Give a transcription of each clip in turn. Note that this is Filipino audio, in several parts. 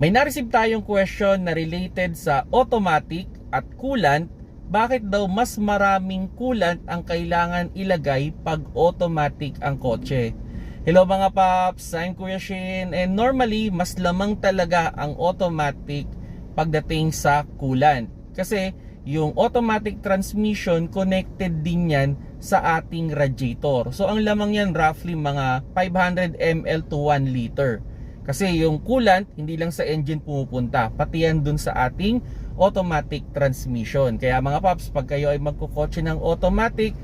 May nareceive tayong question na related sa automatic at coolant. Bakit daw mas maraming coolant ang kailangan ilagay pag automatic ang kotse? Hello mga paps, I'm Kuya Shin and normally mas lamang talaga ang automatic pagdating sa coolant. Kasi yung automatic transmission connected din yan sa ating radiator. So ang lamang yan roughly mga 500 ml to 1 liter. Kasi yung coolant hindi lang sa engine pumupunta, pati yan dun sa ating automatic transmission. Kaya mga paps, pag kayo ay magkukotse ng automatic,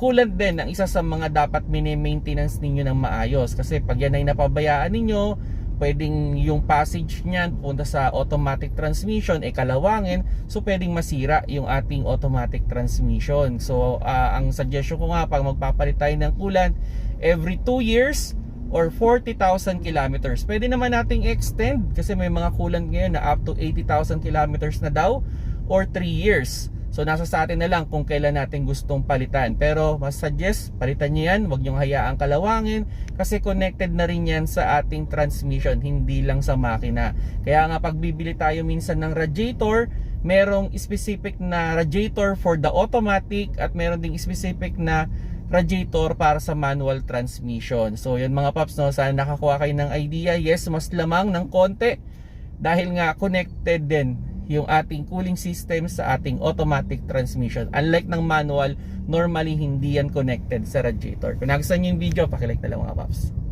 coolant din ang isa sa mga dapat mini-maintenance ninyo ng maayos. Kasi pag yan ay napabayaan ninyo, pwedeng yung passage niyan punta sa automatic transmission eh kalawangin so pwedeng masira yung ating automatic transmission so ah, ang suggestion ko nga pag magpapalit tayo ng coolant every 2 years or 40,000 kilometers pwede naman nating extend kasi may mga coolant ngayon na up to 80,000 kilometers na daw or 3 years So nasa sa atin na lang kung kailan natin gustong palitan. Pero mas suggest, palitan nyo yan. Huwag nyo hayaang kalawangin kasi connected na rin yan sa ating transmission, hindi lang sa makina. Kaya nga pag bibili tayo minsan ng radiator, merong specific na radiator for the automatic at meron ding specific na radiator para sa manual transmission. So yun mga paps, no? sana nakakuha kayo ng idea. Yes, mas lamang ng konti dahil nga connected din yung ating cooling system sa ating automatic transmission. Unlike ng manual, normally hindi yan connected sa radiator. Kung nagustuhan nyo yung video, pakilike na lang mga paps.